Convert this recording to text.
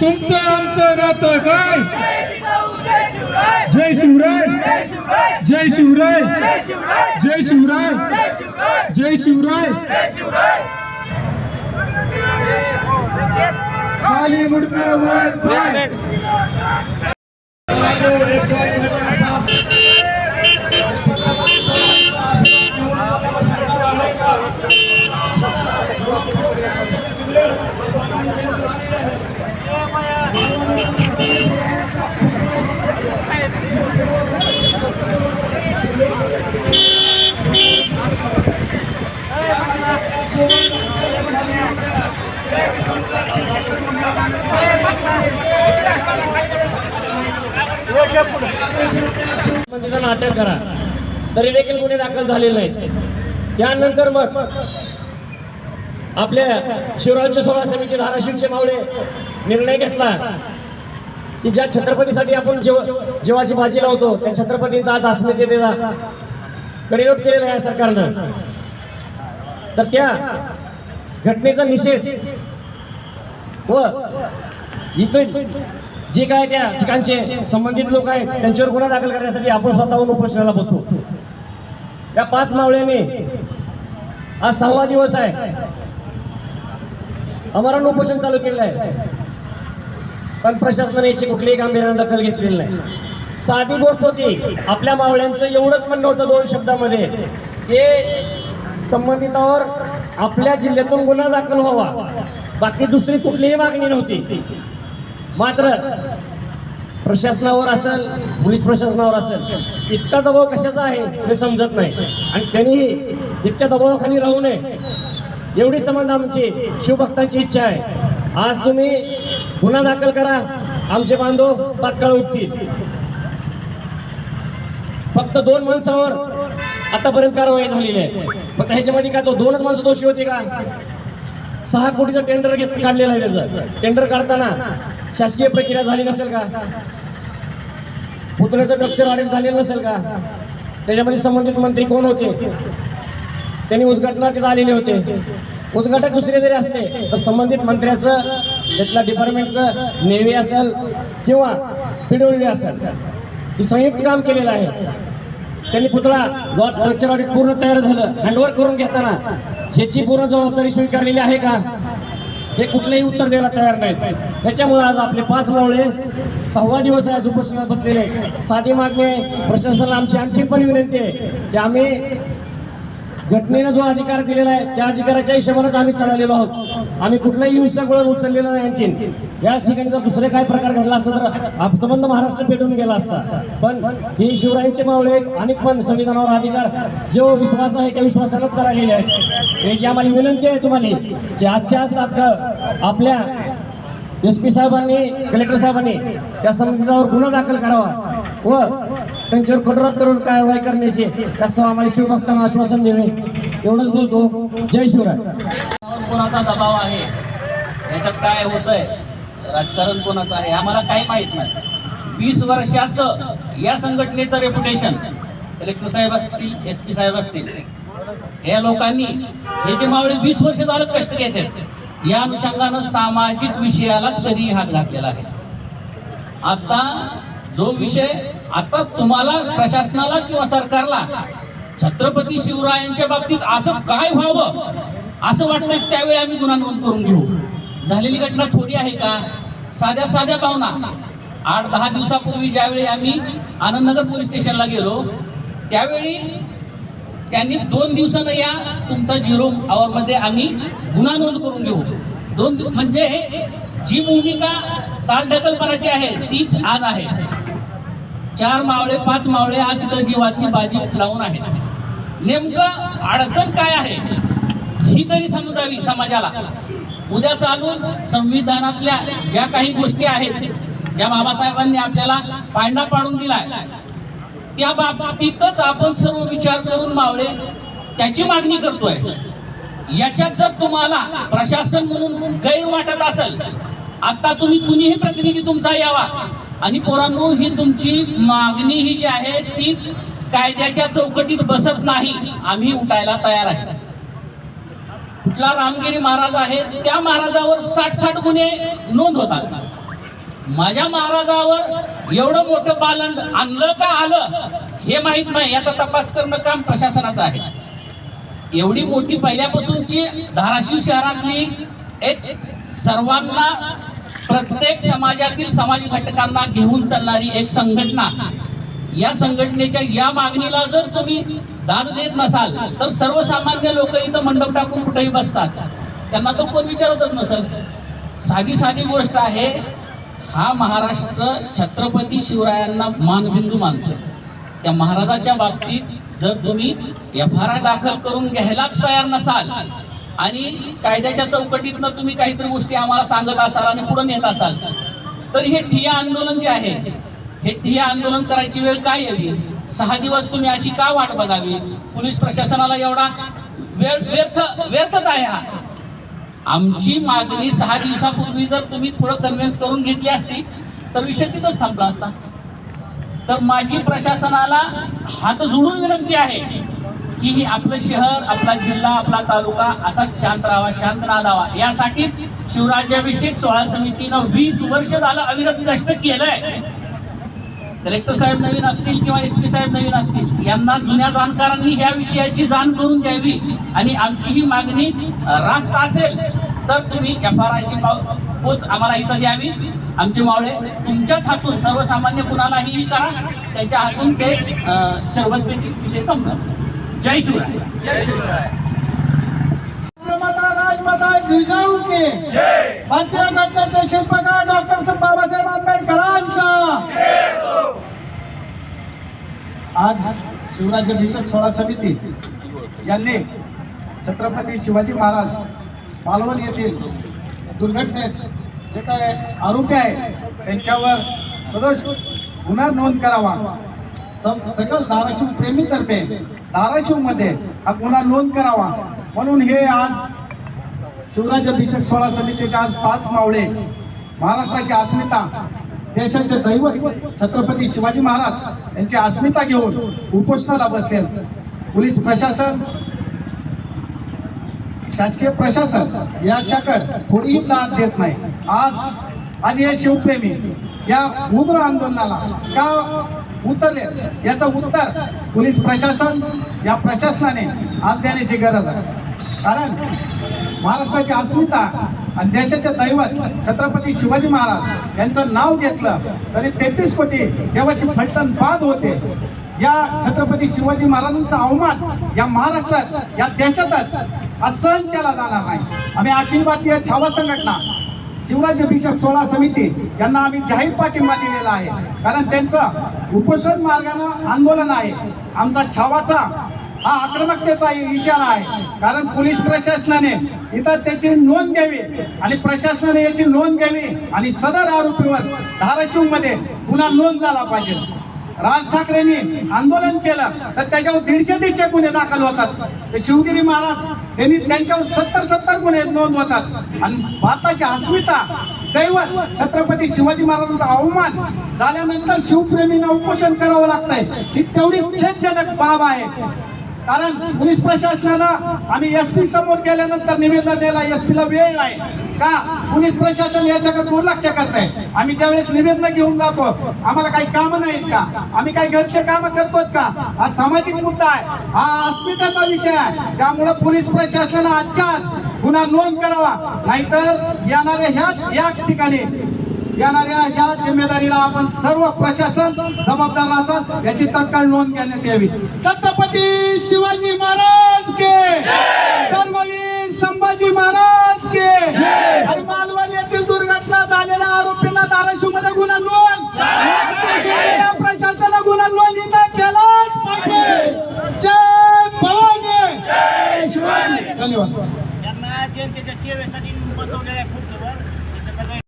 तुमचं आमचं नातं काय? जय शिवराय. जय शिवराय. जय शिवराय. जय शिवराय. खाली मुडकं वर. पाय तिथं अटक करा. तरी देखील गुन्हे दाखल झालेले नाहीत. त्यानंतर मग आपल्या शिवराज्य सोहळा समिती धाराशिवचे मावळे निर्णय घेतला की ज्या छत्रपतीसाठी आपण जीव जीवाची भाजी लावतो त्या छत्रपतींचा आज अस्मितेचा कडेलोट केलेला आहे सरकारनं. तर त्या घटनेचा निषेध व इथं जे काय त्या ठिकाणचे संबंधित लोक आहेत त्यांच्यावर गुन्हा दाखल करण्यासाठी आपण स्वतःहून उपोषणाला बसू. या पाच मावळ्यांनी आज सहावा दिवस आहे. अमरण उपोषण चालू केलेलं आहे. पण प्रशासनाने याची कुठलीही गांभीर्याने दखल घेतलेली नाही. साधी गोष्ट होती आपल्या मावळ्यांचं एवढंच म्हणणं होतं दोन शब्दामध्ये की संबंधितावर आपल्या जिल्ह्यातून गुन्हा दाखल व्हावा. बाकी दुसरी कुठलीही मागणी नव्हती. मात्र प्रशासनावर असेल पोलीस प्रशासनावर असेल इतका दबाव कशाचा आहे हे समजत नाही. आणि त्यांनीही इतक्या दबावाखाली राहू नये एवढी संबंध आमची शिवभक्तांची इच्छा आहे. आज तुम्ही गुन्हा दाखल करा आमचे बांधव तात्काळ उठतील. फक्त दोन माणसावर आतापर्यंत कारवाई झालेली आहे. फक्त ह्याच्यामध्ये काय तो दोनच माणसं दोषी होती का? सहा कोटीचं टेंडर घेत काढलेलं आहे त्याचं. टेंडर काढताना शासकीय प्रक्रिया झाली नसेल का? पुतळ्याचं स्ट्रक्चर ऑडिट झालेलं नसेल का? त्याच्यामध्ये संबंधित मंत्री कोण होते? त्यांनी उद्घाटनात आलेले होते. उद्घाटक दुसरे जरी असले तर संबंधित मंत्र्याचं त्यातल्या डिपार्टमेंटचं नेव्ही असेल किंवा पिडब्ल्यू असेल ही संयुक्त काम केलेलं आहे. त्यांनी पुतळा जो स्ट्रक्चर ऑडिट पूर्ण तयार झालं हँडवर्क करून घेताना ह्याची पूर्ण जबाबदारी स्वीकारलेली आहे का? हे कुठलंही उत्तर द्यायला तयार नाहीत. त्याच्यामुळे आज आपले पाच मावळे सहावा दिवस आज उपोषणात बसलेले साधी मागणी आहे. प्रशासनाला आमची आणखी पण विनंती आहे की आम्ही घटनेनं जो अधिकार दिलेला आहे त्या अधिकाराच्या हिशोबानेच आम्ही चाललेलो आहोत. आम्ही कुठलाही हिंसक वळण उचललेलं नाही आणखीन. याच ठिकाणी जर दुसरे काय प्रकार घडला असता तर आपसंबंध महाराष्ट्र पेटून गेला असता. पण ही शिवरायांचे मावळे आहेत. अनेक पण संविधानावर अधिकार जो विश्वास आहे त्या विश्वासानंच चाललेले आहेत. याची आम्हाला विनंती आहे तुम्हाला की आजच्या आज तात्काळ आपल्या एस पी साहेबांनी कलेक्टर साहेबांनी त्या संबंधावर गुन्हा दाखल करावा व त्यांच्यावर कठोरात करून कारवाई करण्याची? असं आम्हाला शिवभक्तांना आश्वासन देणे एवढंच बोलतो. जय शिवराय. कोणाचा दबाव आहे? याच्यात काय होतंय? राजकारण कोणाचं आहे? आम्हाला काही माहीत नाही. वीस वर्षाचं या संघटनेचं रेप्युटेशन कलेक्टर साहेब असतील एस पी साहेब असतील या लोकांनी हे जे मावळे वीस वर्ष झालं कष्ट घेतात या अनुषंगानं सामाजिक विषयालाच कधी हात घातलेला आहे. आता जो विषय आता तुम्हाला प्रशासनाला किंवा सरकारला छत्रपती शिवरायांच्या बाबतीत असं काय व्हावं? असं वाटतं त्यावेळी आम्ही गुन्हा नोंद करून घेऊ. झालेली घटना थोडी आहे का? साध्या साध्या भावना आठ दहा दिवसापूर्वी ज्यावेळी आम्ही आनंदनगर पोलीस स्टेशनला गेलो त्यावेळी त्यांनी दोन दिवसानं या तुमचा झिरो आवरमध्ये आम्ही गुन्हा नोंद करून घेऊ. दोन दिव- म्हणजे जी भूमिका चालढकलपणाची आहे तीच आज आहे. चार मावळे पाच मावळे आज इथं जीवाची बाजी लावून आहेत. नेमकं अडचण काय आहे? ही तरी समजावी समाजाला. उद्या चालून संविधानातल्या ज्या काही गोष्टी आहेत ज्या बाबासाहेबांनी आपल्याला पांडा पाडून दिलाय त्या बाबतीतच आपण सर्व विचार करून मावळे त्याची मागणी करतोय. याच्यात जर तुम्हाला प्रशासन म्हणून गैर वाटत असेल आता तुम्ही कुणीही प्रतिनिधी तुमचा यावा. आणि पोरांनो ही तुमची मागणी ही जी आहे ती कायद्याच्या चौकटीत बसत नाही. आम्ही उठायला तयार आहे. कुठला रामगिरी महाराज आहे त्या महाराजावर साठ साठ गुन्हे नोंद होतात. माझ्या महाराजावर एवढं मोठं पालन आणलं का आलं हे माहीत नाही. याचा तपास करणं काम प्रशासनाचं आहे. एवढी मोठी पहिल्यापासूनची धाराशिव शहरातली एक सर्वांना प्रत्येक समाजातील समाज घटकांना घेऊन चालणारी एक संघटना. या संघटनेच्या या मागणीला जर तुम्ही दाद देत नसाल तर सर्वसामान्य लोक इथं मंडप टाकून कुठेही बसतात. त्यांना तो कोण विचारतच नसेल. साधी साधी गोष्ट आहे हा महाराष्ट्र छत्रपती शिवरायांना मानबिंदू मानतो त्या महाराजाच्या बाबतीत जर तुम्ही एफ आर आय दाखल करून घ्यायलाच तयार नसाल आणि कायद्याच्या चौकटीतनं तुम्ही काहीतरी गोष्टी आम्हाला सांगत असाल आणि पुढे नेत असाल तर हे ठिय्या आंदोलन जे आहे हे ठिय्या आंदोलन करायची वेळ काय यावी? सहा दिवस तुम्ही अशी का वाट बघावी? पोलीस प्रशासनाला एवढा वेळ व्यर्थ व्यर्थच आहे हा. आमची मागणी सहा दिवसापूर्वी जर तुम्ही थोडं कन्व्हिन्स करून घेतली असती तर विषय तिथंच थांबला असता. तर माझी प्रशासनाला हात जोडून विनंती आहे की ही आपलं शहर आपला जिल्हा आपला तालुका असाच शांत राहावा शांत राहावा. यासाठीच शिवराज्याभिषेक सोहळा समितीनं वीस वर्ष झालं अविरत कष्ट केलंय. कलेक्टर साहेब नवीन असतील किंवा एस पी साहेब नवीन असतील यांना जुन्या जाणकारांनी या विषयाची जाण करून द्यावी. आणि आमची ही मागणी रास्त असेल तर तुम्ही एफ आर आयची पोच आम्हाला इथं द्यावी. आमचे मावळे तुमच्याच हातून सर्वसामान्य कुणालाही करा त्याच्या हातून ते अ, विषय समजा जय शिवराय। राष्ट्रमाता राजमाता जिजाऊ के भारतीय घटनेचे शिल्पकार डॉक्टर बाबासाहेब आंबेडकरांचा। आज शिवराज्याभिषेक सोहळा समिती यांनी छत्रपती शिवाजी महाराज मालवण येथील दुर्घटनेत जे काय आरोपी आहे त्यांच्यावर सदोष गुन्हा नोंद करावा. सकल धाराशिव प्रेमीतर्फे धाराशिवमध्ये हा गुन्हा नोंद करावा. म्हणून हे आज शिवराज अभिषेक सोहळा समितीचे आज पाच मावळे महाराष्ट्राची अस्मिता देशाचे दैवत छत्रपती शिवाजी महाराज यांची अस्मिता घेऊन उपोषणाला बसले पोलीस प्रशासन शासकीय प्रशासन याच्याकडे थोडीही दाद देत नाही. आज आज हे शिवप्रेमी या उग्र आंदोलनाला का उतरले. याचं उत्तर पोलीस प्रशासन या प्रशासनाने आज देण्याची गरज आहे. कारण महाराष्ट्राची अस्मिता आणि देशाचे दैवत छत्रपती शिवाजी महाराज यांचं नाव घेतलं तरी तेहतीस कोटी देवाची फलटण बाद होते. या छत्रपती शिवाजी महाराजांचा अवमान या महाराष्ट्रात या देशातच असहन केला जाणार नाही. आम्ही अखिल भारतीय छावा संघटना शिवराज्य बिशप सोळा समिती यांना आम्ही जाहीर पाठिंबा दिलेला आहे. कारण त्यांचं उपोषण मार्गानं आंदोलन आहे. आमचा छावाचा हा आक्रमकतेचा इशारा आहे. कारण पोलीस प्रशासनाने इथं त्याची नोंद घ्यावी आणि प्रशासनाने याची नोंद घ्यावी आणि सदर आरोपीवर धाराशिवमध्ये गुन्हा नोंद झाला पाहिजे. राज ठाकरेंनी आंदोलन केलं तर त्याच्यावर दीडशे दीडशे गुन्हे दाखल होतात. ते शिवगिरी महाराज यांनी त्यांच्यावर सत्तर सत्तर गुन्हे नोंद होतात. आणि भारताची अस्मिता दैवत छत्रपती शिवाजी महाराजांचा अवमान झाल्यानंतर शिवप्रेमींना उपोषण करावं लागतंय. ही तेवढी खेदजनक बाब आहे. कारण पोलीस प्रशासनानं आम्ही एस पी समोर गेल्यानंतर निवेदन द्यायला एस ला वेळ नाही. का? पोलीस प्रशासन याच्याकडे दुर्लक्ष करत आहे. आम्ही ज्यावेळेस निवेदन घेऊन जातो आम्हाला काही कामं नाहीत का? आम्ही काही घरचे कामं करतोय का? हा सामाजिक मुद्दा आहे. हा अस्मितेचा विषय आहे. त्यामुळे पोलीस प्रशासन आजच्याच गुन्हा नोंद करावा. नाहीतर येणाऱ्या ह्याच या ठिकाणी येणाऱ्या ह्या जिम्मेदारीला आपण सर्व प्रशासन जबाबदार राहतात याची तत्काळ नोंद घेण्यात यावी. छत्रपती शिवाजी महाराज के. धर्मवीर संभाजी महाराज के.